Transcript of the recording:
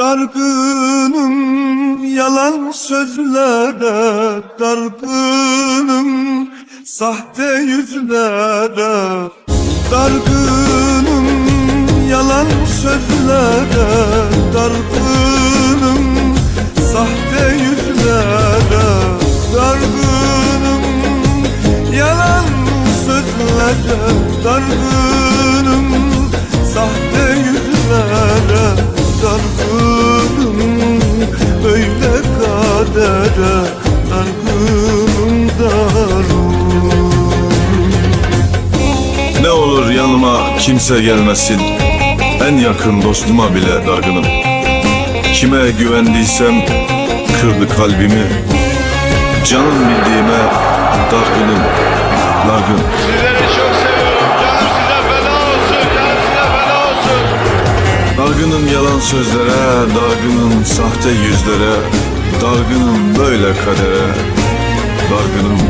Dargınım yalan sözlere Dargınım sahte yüzlere Dargınım yalan sözlere Dargınım sahte yüzlere Dargınım yalan sözlere Dargınım kadere Dargınım Ne olur yanıma kimse gelmesin En yakın dostuma bile dargınım Kime güvendiysem kırdı kalbimi Canım bildiğime dargınım Dargın Sizleri çok seviyorum. Canım size feda olsun. Canım size feda olsun. Dargınım yalan sözlere Dargınım sahte yüzlere Dargınım böyle kadere. Dargınım